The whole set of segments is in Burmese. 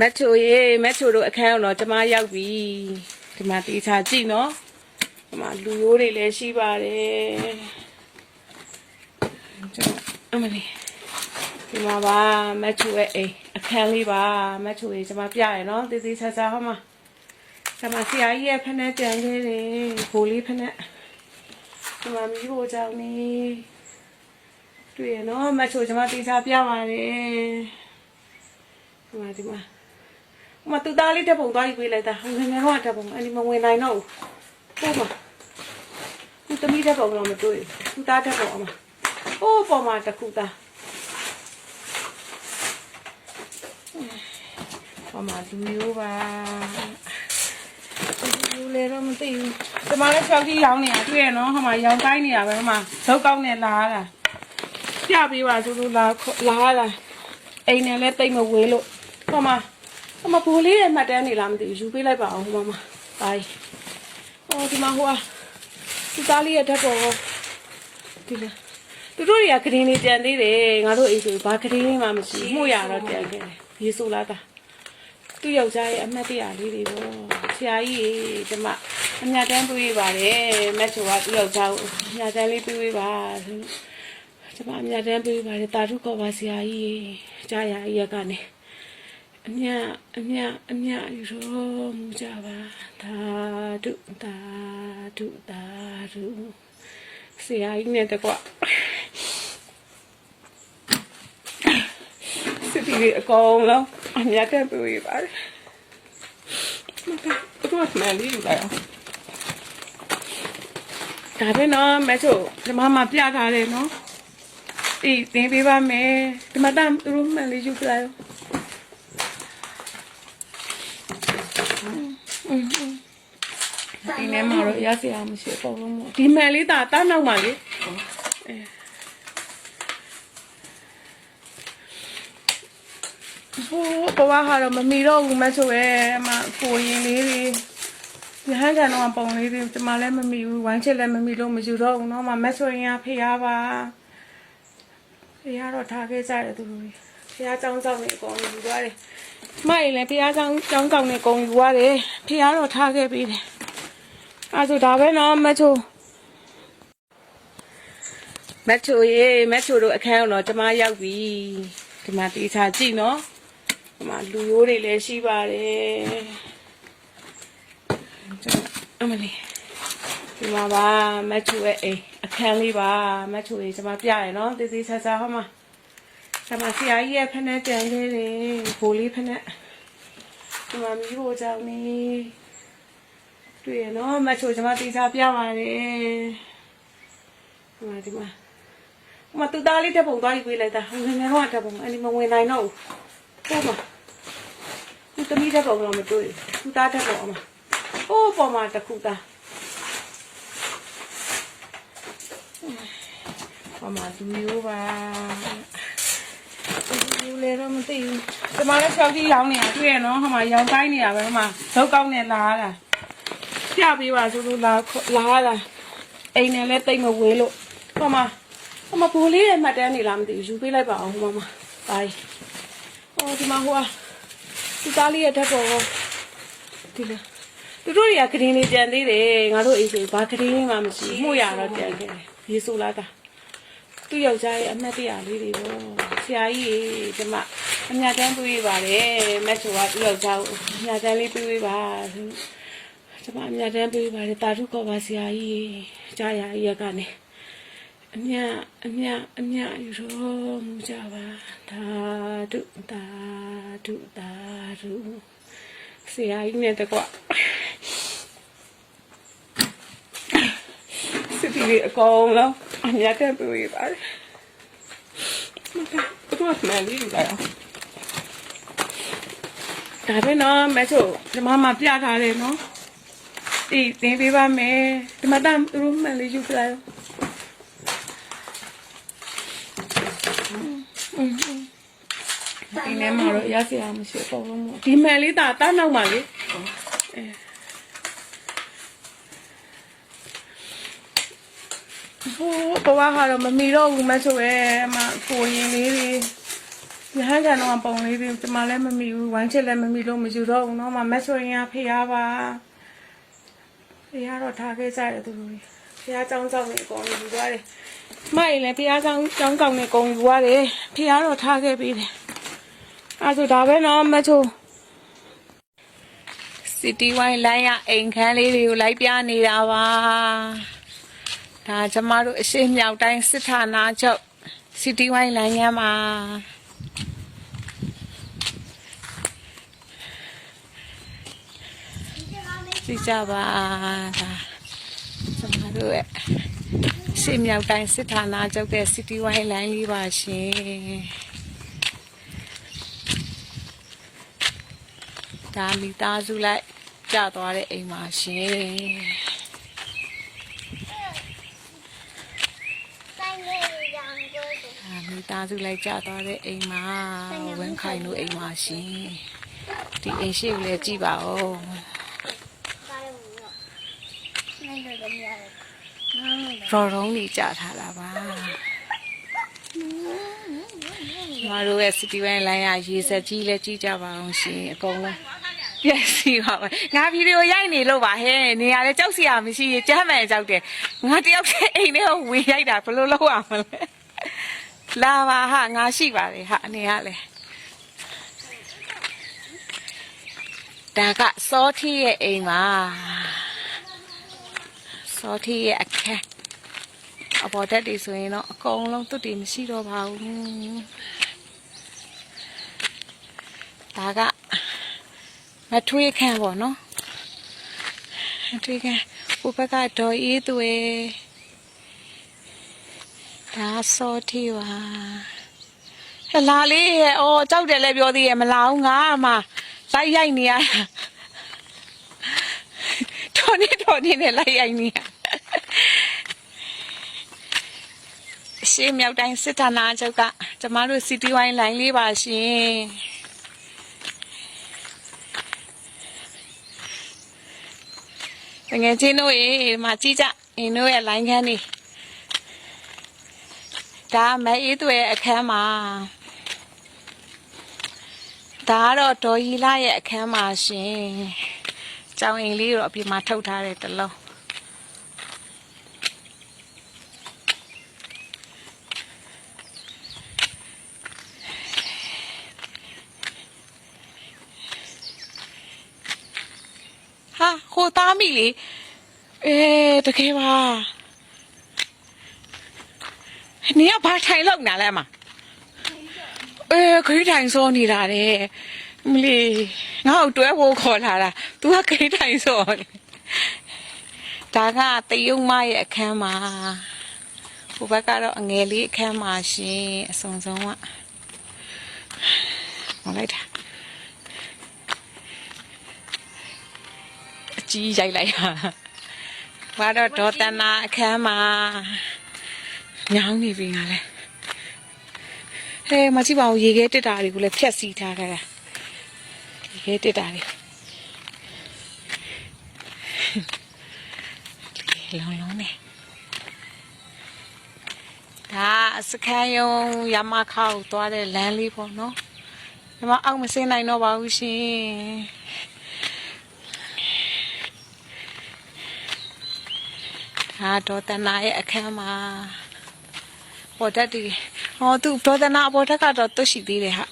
မက်ချိုရေမက်ချိုတို့အခန်းတော့ကျမရောက်ပြီဒီမှာတေချာကြည့်နော်ဒီမှာလူရိုးတွေလည်းရှိပါတယ်ကျွန်တော်အမလေးဒီမှာပါမက်ချိုရဲ့အိမ်အခန်းလေးပါမက်ချိုရေကျမပြရနော်တေးသေးချာချာဟောမှာဒီမှာဆရာကြီးရဲ့ဖက်နဲ့ကြံလေးတွေဘိုးလေးဖက်နဲ့ဒီမှာမီးဖို့ကြောင့်နေတွေ့ရနော်မက်ချိုကျမတေချာပြပါတယ်ဒီမှာဒီမှာ။ မတူသားလေးတက်ပုံသွားယူပေးလိုက်တာ။ငယ်ငယ်တော့တက်ပုံအဲ့ဒီမဝင်နိုင်တော့ဘူး။ဟုတ်ပါ။သူသမီးတက်ပုံတော့မတွေ့ဘူး။သူသားတက်ပုံအမ။အိုးပေါ်မှာတစ်ခုသား။ပေါ်မှာလူမျိုးပါ။လူလေတော့မသိဘူး။ဒီမှာလည်း၆ကြီးရောင်းနေတာတွေ့ရနော်။ဟိုမှာရောင်းတိုင်းနေတာပဲဟိုမှာဇုတ်ကောင်းနဲ့လာတာ။ပြပေးပါဆိုလို့လာလာလာ။အိမ်နဲ့လည်းတိတ်မဝေးလို့ဟိုမှာ အမဘိုးလေးရဲ့မှတ်တမ်းနေလားမသိဘူးယူပေးလိုက်ပါအောင်ဟိုမမဘိုင်းအော်ဒီမှာဟိုကသူသားလေးရဲ့ဓာတ်ပေါ်ဟောဒီလားသူတို့တွေကကရင်လေးတန်သေးတယ်ငါတို့အိမ်ဆိုဘာကရင်မှမရှိဘူးမှုရတော့တန်ခဲ့တယ်ရေဆိုလာတာသူ့ယောက်ျားရဲ့အမှတ်တရလေးတွေပေါ့ဆရာကြီးဒီမှာအမြတ်တမ်းတွေးပါတယ်မက်ချိုကသူ့ယောက်ျားကိုအမြတ်တမ်းလေးတွေးပါဆိုဒီမှာအမြတ်တမ်းတွေးပါတယ်တာထုခေါ်ပါဆရာကြီးကြားရရက်ကနေ အမြအမြအမြယူရောမူကြပါသာဓုသာဓုသာဓုဆရာကြီးနဲ့တကွစစ်တီအကောင်လုံးအမြတက်ပြရပါတယ်မကတော့မှန်လေးယူလိုက်အောင်ဒါပဲနော်မဲချိုဒီမှာမပြထားတယ်နော်အေးသင်ပေးပါမယ်ဒီမှာတမ်းသူတို့မှန်လေးယူလိုက်အောင် ဒီထဲမှာတော့ရစရာမရှိအကုန်လုံးပေါ့ဒီမှန်လေးဒါတားနောက်မှာလေဟိုဘဝဟာတော့မမီတော့ဘူးမဆိုရဲအမကိုရင်လေးတွေရဟန်းကန်တော့ပုံလေးတွေဒီမှာလည်းမမီဘူးဝိုင်းချက်လည်းမမီလို့မယူတော့ဘူးเนาะမမဆိုရင်ကဖေးရပါဖေးရတော့ထားခဲ့ကြတယ်သူတို့တွေဖေးရចောင်းဆောင်နေအကုန်ယူသွားတယ် မိုက်လည်းဖေးရចောင်းចောင်းဆောင်နေအကုန်ယူသွားတယ်ဖေးရတော့ထားခဲ့ပြီးတယ်အဲ့ဆိုဒါပဲနော်မချိုမချိုရေမချိုတို့အခန်းတော့ကျမရောက်ပြီဒီမှာတေချာကြည့်နော်ဒီမှာလူရိုးတွေလည်းရှိပါတယ်ကျွန်တော်အမလေးဒီမှာပါမချိုရဲ့အိမ်အခန်းလေးပါမချိုရေကျမပြရနော်တေးသေးချာချာဟောမှာ ဒီမှာဆရာကြီးရဲ့ဖက်နဲ့ကြံလေးတွေဘိုးလေးဖက်နဲ့ဒီမှာမီးဖို့ကြောင့်နေတွေ့ရနော်မချိုကျွန်မတေချာပြပါတယ်ဟိုမှာဒီမှာဟိုမှာတူသားလေးတက်ပုံသွားယူပေးလိုက်တာငယ်ငယ်တော့တက်ပုံအဲ့ဒီမဝင်နိုင်တော့ဘူးဟုတ်ပါသူသမီးတက်ပုံတော့မတွေ့ဘူးသူသားတက်ပုံအမအိုးပေါ်မှာတစ်ခုသားပေါ်မှာလူမျိုးပါ လူလေတော့မသိဘူးဒီမှာလည်း၆ကြီးရောင်းနေတာတွေ့ရနော်ဟိုမှာရောင်းတိုင်းနေတာပဲဟိုမှာဇုတ်ကောင်းနဲ့လာတာပြပေးပါဆိုလို့လာလာလာအိမ်နဲ့လည်းတိတ်မဝေးလို့ဟိုမှာဟိုမှာဘိုးလေးရဲ့မှတ်တမ်းနေလားမသိဘူးယူပေးလိုက်ပါအောင်ဟိုမှာဘိုင်းဟိုဒီမှာဟိုကသူသားလေးရဲ့ဓာတ်ပေါ်ဟောဒီလားသူတို့တွေကကရင်လေးတန်သေးတယ်ငါတို့အိမ်ဆိုဘာကရင်မှမရှိမှုရတော့တန်ခဲ့တယ်ရေဆိုလာတာသူ့ယောက်ျားရဲ့အမှတ်တရလေးတွေပေါ့ ဆရာကြီးဒီမှာအမြတ်တမ်းတွေးပါတယ်မက်ချိုကသူ့ယောက်ျားကိုအမြတ်တမ်းလေးတွေးပါဆိုကျွန်မအမြတ်တမ်းပေးပါတယ်တာထုခေါ်ပါဆရာကြီးကြားရရက်ကနေအမြတ်အမြတ်အမြတ်ယူရောမူကြပါသာဓုသာဓုသာဓုဆရာကြီးနဲ့တကွစစ်တီလေးအကောင်လုံးအမြတ်တမ်းပေးပါတယ်မက တော့မှန်လေးယူလိုက်အောင်ဒါပဲနော်မဲချိုဒီမှာမပြထားတယ်နော်အေးသင်ပေးပါမယ်ဒီမှာတမ်းသူတို့မှန်လေးယူပြလိုက်ဒီနေ့မှာတော့ရစရာမရှိအကုန်လုံးပေါ့ဒီမှန်လေးဒါတားနောက်မှာလေဟို ဘဝဟာတော့မမီတော့ဘူးမဆိုရဲအမကိုရင်လေးတွေ ရဟန်းကန်တော့ပုံလေးတွေကျမလည်းမမိဘူးဝိုင်းချက်လည်းမမိလို့မယူတော့ဘူးเนาะမမက်ဆိုရင်ကဖေရပါဖေရတော့ထားခဲ့ကြတယ်သူတို့ဖေရចောင်းဆောင်နေအကုန်ယူသွားတယ်မိုက်လည်းဖေရចောင်းចောင်းဆောင်နေအကုန်ယူသွားတယ်ဖေရတော့ထားခဲ့ပြီးတယ်အဲဆိုဒါပဲเนาะမချိုစီတီဝိုင်းလိုင်းရအိမ်ခန်းလေးတွေကိုလိုက်ပြနေတာပါ ဒါကျမတို့အရှိမြောက်တိုင်းစစ်ဌာနချုပ်စီတီဝိုင်းလိုင်းရမှာကြည့်ကြပါဒါကျွန်တော်တို့ရဲ့ရှေ့မြောက်တိုင်းစစ်ဌာနချုပ်တဲ့ City Wine Line လေးပါရှင်ဒါမိသားစုလိုက်ကြသွားတဲ့အိမ်ပါရှင်တိုင်းလေးရောင်ကိုကို ဒါမိ သားစုလိုက်ကြသွားတဲ့အိမ်မှာဝင်းခိုင်တို့အိမ်ပါရှင်ဒီအိမ်ရှိကိုလည်းကြည့်ပါဦးပါရဘူးနော်နိုင်တော့မရတယ်ရော်ရုံးနေကြထားတာပါမတို့ရဲ့ City Wine Line ရရေစက်ကြီးလည်းကြည့်ကြပါအောင်ရှင်အကုန်လုံးပြည့်စီပါပဲငါဗီဒီယိုရိုက်နေလို့ပါဟဲ့နေရာလဲကြောက်စရာမရှိရင်ကြမ်းမှန်ကြောက်တယ်ငါတယောက်တည်းအိမ်ထဲကိုဝင်ရိုက်တာဘယ်လိုလုပ်ရမလဲ လာပါဟာငါရှိပါတယ်ဟာအနေကလည်းဒါကစောထီရဲ့အိမ်ပါစောထီရဲ့အခန်းအပေါ်တက်တွေဆိုရင်တော့အကုန်လုံးသူတည်မရှိတော့ပါဘူးဒါကမထွေးခန်းပေါ့နော်မထွေးခန်းဟိုဘက်ကဒေါ်အေးသွေ ဒါစောထီပါဟဲ့လာလေးရဲ့အော်ကြောက်တယ်လည်းပြောသေးရဲ့မလာဘူးငါမှလိုက်ရိုက်နေရတာတော်နေတော်နေနဲ့လိုက်ရိုက်နေရရှေးမြောက်တိုင်းစစ်ဌာနချုပ်ကကျမတို့ City Wine line လေးပါရှင်ငယ်ချင်းတို့ရေဒီမှာကြည့်ကြအင်းတို့ရဲ့ line ခန်းနေ ဒါမအေးသွဲအခန်းမှာဒါကတော့ဒေါ်ရီလာရဲ့အခန်းမှာရှင်ကျောင်းအိမ်လေးတော့အပြင်မှာထုတ်ထားတဲ့တစ်လုံးဟာဟိုသားမိလေအေးတကယ်ပါ နေကဘာထိုင်လောက်နာလဲမအေးခရီးထိုင်စောနေတာတဲ့မလီငါ့ကိုတွဲဖို့ခေါ်လာတာ तू ကခရီးထိုင်စောနေဒါကတယုံမရဲ့အခန်းမှာဟိုဘက်ကတော့အငယ်လေးအခန်းမှာရှင်အစုံဆုံးကဟောလိုက်တာအကြီးရိုက်လိုက်တာဘာတော့ဒေါ်တနာအခန်းမှာ ညောင်းနေပြီငါလဲဟဲမကြည့်ပါဘူးရေခဲတက်တာတွေကိုလည်းဖြက်စီထားကြတာရေခဲတက်တာတွေလောင်လောင်နေဒါစကန်ယုံရမခောက်သွားတဲ့လမ်းလေးပေါ့နော်ဒီမှာအောက်မစင်းနိုင်တော့ပါဘူးရှင်ဒါဒေါ်တနာရဲ့အခန်းမှာ ပေါ်တက်ဒီဟောသူဒေါ်တနာပေါ်တက်ကတော့တွတ်ရှိသေးတယ်ဟာ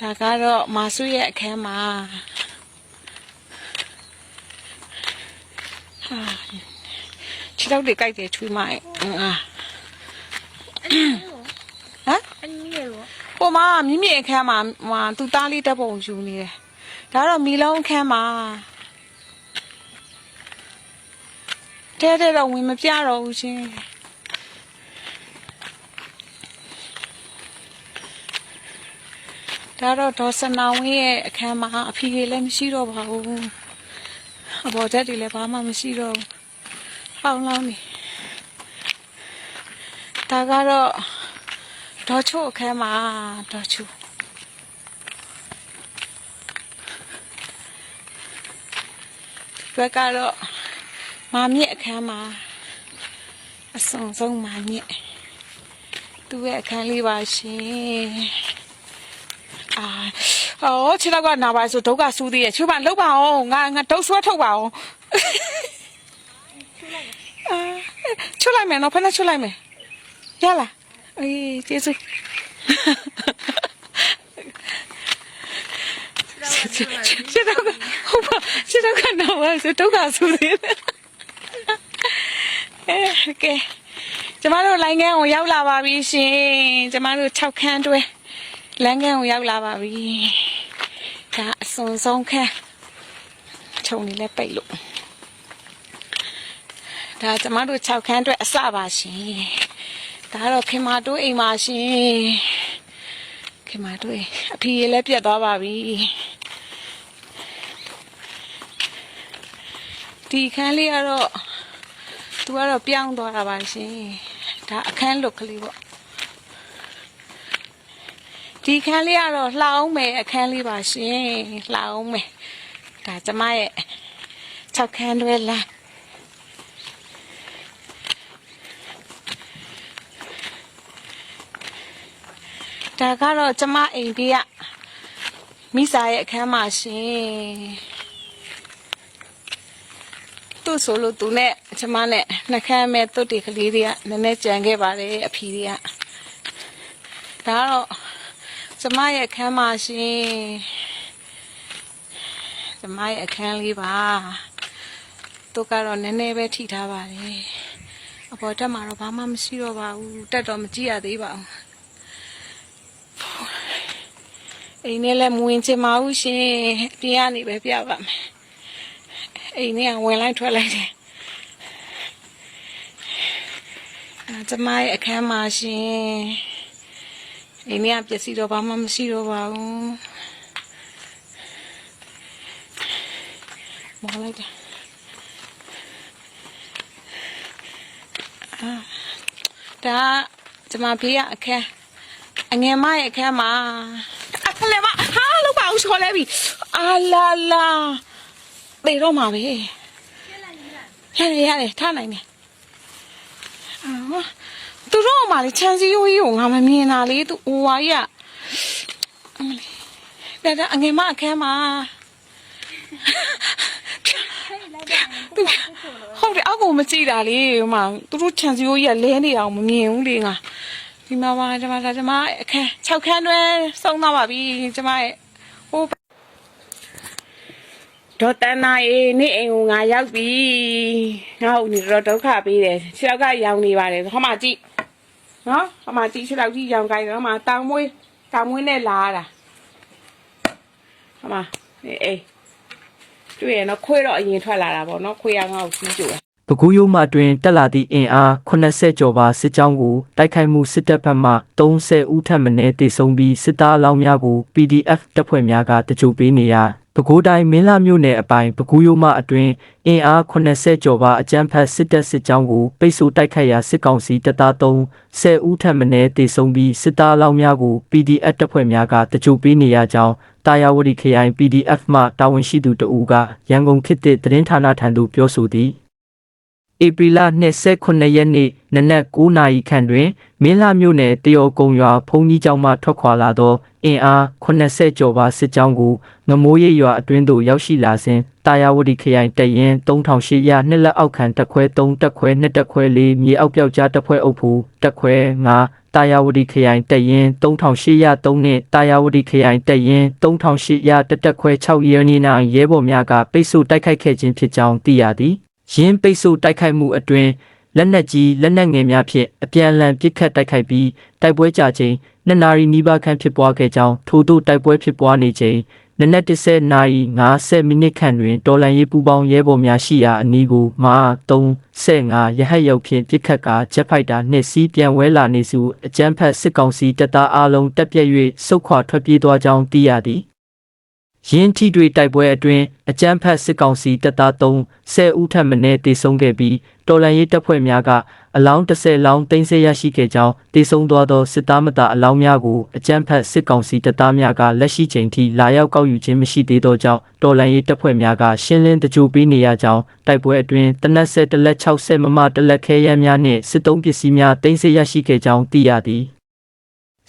ဒါကတော့မာစုရဲ့အခန်းမှာဟာခြေတော့တွေကြိုက်တယ်ချွေးမရဲ့အာဟမ်အနည်းရောဟိုမှာမြင့်မြင့်အခန်းမှာဟိုသူသားလေးတက်ပုံယူနေတယ်ဒါတော့မီလုံးအခန်းမှာ တဲတဲတော့ဝင်မပြတော့ဘူးရှင်ဒါတော့ဒေါ်စနာဝင်းရဲ့အခန်းမှာအဖေလည်းမရှိတော့ပါဘူးအပေါ်တက်တွေလည်းဘာမှမရှိတော့ဘူးဟောင်းလောင်းနေဒါကတော့ဒေါ်ချိုအခန်းမှာဒေါ်ချိုဒီဘက်ကတော့ မာမြင့်အခန်းမှာအစုံဆုံးမာမြင့်သူ့ရဲ့အခန်းလေးပါရှင်အာအော်ခြေတော့ကနာပါဆိုဒုက္ခဆူးသေးရဲ့ချိုးပါလှုပ်ပါအောင်ငါငါဒုတ်ဆွဲထုတ်ပါအောင်အာချိုးလိုက်မယ်နော်ဖက်နဲ့ချိုးလိုက်မယ်ရလားအေးကျေးဇူးခြေတော့ကဟုတ်ပါခြေတော့ကနာပါဆိုဒုက္ခဆူးသေးတယ်အဲ ကဲကျမတို့လိုင်းကန်းကိုရောက်လာပါပြီရှင်ကျမတို့6ခန်းတွဲလမ်းကန်းကိုရောက်လာပါပြီဒါအစွန်ဆုံးခန်းခြုံနေလဲပိတ်လို့ဒါကျမတို့6ခန်းတွဲအစပါရှင်ဒါကတော့ခင်မာတိုးအိမ်ပါရှင်ခင်မာတိုးအိမ်အဖေရလည်းပြတ်သွားပါပြီဒီခန်းလေးကတော့ သူကတော့ပြောင်းသွားတာပါရှင်ဒါအခန်းလွတ်ကလေးပေါ့ဒီခန်းလေးကတော့လှအောင်မယ်အခန်းလေးပါရှင်လှအောင်မယ်ဒါကျမရဲ့6ခန်းတွဲလမ်းဒါကတော့ကျမအိမ်ကြီးကမိစာရဲ့အခန်းပါရှင် သူ့ဆိုလို့သူနဲ့ကျမနဲ့နှခမ်းမဲ့တုတ်တီကလေးတွေကနည်းနည်းကြံခဲ့ပါတယ်အဖီတွေကဒါကတော့ကျမရဲ့အခန်းပါရှင်ကျမရဲ့အခန်းလေးပါသူကတော့နည်းနည်းပဲထိထားပါတယ်အပေါ်တက်မှာတော့ဘာမှမရှိတော့ပါဘူးတက်တော့မကြည့်ရသေးပါဘူးအိမ်နဲ့လည်းမဝင်ချင်ပါဘူးရှင်အပြင်ကနေပဲပြပါမယ် အိမ်ထဲကဝင်လိုက်ထွက်လိုက်တယ်အဲကျမရဲ့အခန်းမှာရှင်အိမ်ထဲကပစ္စည်းတော့ဘာမှမရှိတော့ပါဘူးမော်လိုက်တယ်အာဒါကျမဖေးရအခန်းအငယ်မရဲ့အခန်းမှာအခန်းလည်းမဟာလောက်ပါအောင်ချော်လဲပြီအာလာလာ ပေတော့မှာပဲရတယ်ရတယ်ထားနိုင်တယ်အာသူတို့မှလေချန်စီယိုကြီးကိုငါမမြင်တာလေသူဟိုဝါကြီးကအမလေးဒါဒါအငယ်မအခန်းမှာသူဟုတ်တယ်အောက်ကိုမကြည့်တာလေဟိုမှာသူတို့ချန်စီယိုကြီးကလဲနေအောင်မမြင်ဘူးလေငါဒီမှာပါဒီမှာဒါဒီမှာအခန်း6ခန်းတွဲဆုံးသွားပါပြီဒီမှာဟို ဒေါ်တန်နာရေနေ့အိမ်ကိုငါရောက်ပြီငါ့ဦးနေတော့ဒုက္ခပေးတယ်ခြေောက်ကရောင်နေပါတယ်ဟောမှာကြည့်နော်ဟောမှာကြည့်ခြေောက်ကြီးရောင်ကြိုင်တော့မှာတောင်မွေးတောင်မွေးနဲ့လာတာဟောမှာနေအိမ်တွေ့ရနော်ခွေးတော့အရင်ထွက်လာတာပေါ့နော်ခွေးရောင်ငါ့ကိုစီးကြွယ်ပဲခူးရိုးမှတွင်တက်လာသည့်အင်အား80ကျော်ပါစစ်ကြောင်းကိုတိုက်ခိုက်မှုစစ်တပ်ဘက်မှ30ဦးထပ်မံတေဆုံးပြီးစစ်သားအလောင်းများကို PDF တပ်ဖွဲ့များကတကြိုပေးနေရ ပဲခူးတိုင်းမင်းလာမြို့နယ်အပိုင်းပဲခူးရိုးမှအတွင်အင်အား80ကျော်ပါအကြမ်းဖက်စစ်တပ်စစ်ကြောင်းကိုပိတ်ဆို့တိုက်ခိုက်ရာစစ်ကောင်စီတပ်သား3 10ဦးထပ်မံတေဆုံးပြီးစစ်သားအလောင်းများကို PDF တပ်ဖွဲ့များကတကြိုပေးနေရကြောင်းတာယာဝတီခရိုင် PDF မှတာဝန်ရှိသူတဦးကရန်ကုန်ခေတ်သစ်သတင်းဌာနထံသို့ပြောဆိုသည် ဧပြီလ29ရက်နေ့နနက်9နာရီခန့်တွင် မင်းလာမြို့နယ်တရော်ကုံရွာဘုံကြီးကျောင်းမှထွက်ခွာလာသောအင်အား80ကျော်ပါစစ်ကြောင်းကိုငမိုးရိပ်ရွာအတွင်းသို့ရောက်ရှိလာစဉ်တာယာဝတီခရိုင်တရင်3800ရာနှစ်လက်အောက်ခံတက်ခွဲ3တက်ခွဲ2တက်ခွဲ4မြေအောက်ပြောက်ကြားတက်ခွဲအုပ်ဖူတက်ခွဲ9တာယာဝတီခရိုင်တရင်3800ရာ3နှင့်တာယာဝတီခရိုင်တရင်3800ရာတက်တက်ခွဲ6ရဲနီနာရဲဘော်များကပိတ်ဆို့တိုက်ခိုက်ခဲ့ခြင်းဖြစ်ကြောင်းသိရသည် ရင်းပိတ်ဆို့တိုက်ခိုက်မှုအတွင်းလက်နက်ကြီးလက်နက်ငယ်များဖြင့်အပြန်အလှန်ပစ်ခတ်တိုက်ခိုက်ပြီးတိုက်ပွဲကြချိန်နှစ်နာရီနီးပါးခန့်ဖြစ်ပွားခဲ့ကြောင်းထို့သို့တိုက်ပွဲဖြစ်ပွားနေချိန်နနက်10နာရီ50မိနစ်ခန့်တွင်တော်လန်ရေးပူပေါင်းရဲဘော်များရှိရာအနီးကိုမာ35ရဟတ်ရောက်ဖြင့်ပစ်ခတ်ကာဂျက်ဖိုက်တာနှင့်စီးပြန်ဝဲလာနေစုအကြမ်းဖက်စစ်ကောင်စီတပ်သားအလုံးတက်ပြက်၍စုခွာထွက်ပြေးသွားကြောင်းသိရသည် ရင်းထိတွေ့တိုက်ပွဲအတွင်းအကြမ်းဖက်စစ်ကောင်စီတပ်သား3 10ဦးထပ်မံတေဆုံးခဲ့ပြီးတော်လန်ရေးတပ်ဖွဲ့များကအလောင်း30လောင်းတင်ဆက်ရရှိခဲ့ကြောင်းတေဆုံးသွားသောစစ်သားမသားအလောင်းများကိုအကြမ်းဖက်စစ်ကောင်စီတပ်သားများကလက်ရှိချိန်ထိလာရောက်ကောက်ယူခြင်းမရှိသေးသောကြောင့်တော်လန်ရေးတပ်ဖွဲ့များကရှင်းလင်းတကြိုပေးနေရကြောင်းတိုက်ပွဲအတွင်းတနက်ဆက်တလက်60မမတလက်ခဲရမ်းများနှင့်စစ်တုံးပစ္စည်းများတင်ဆက်ရရှိခဲ့ကြောင်းသိရသည်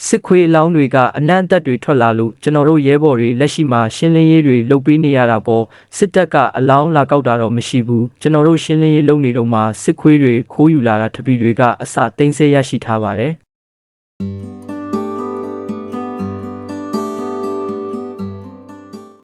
စစ်ခွေးအလောင်းတွေကအနံ့အသက်တွေထွက်လာလို့ကျွန်တော်တို့ရဲဘော်တွေလက်ရှိမှာရှင်းလင်းရေးတွေလုပ်ပေးနေရတာပေါ့စစ်တပ်ကအလောင်းလာကောက်တာတော့မရှိဘူးကျွန်တော်တို့ရှင်းလင်းရေးလုပ်နေတော့မှစစ်ခွေးတွေခိုးယူလာတာတပီတွေကအစသိမ်းဆဲရရှိထားပါတယ်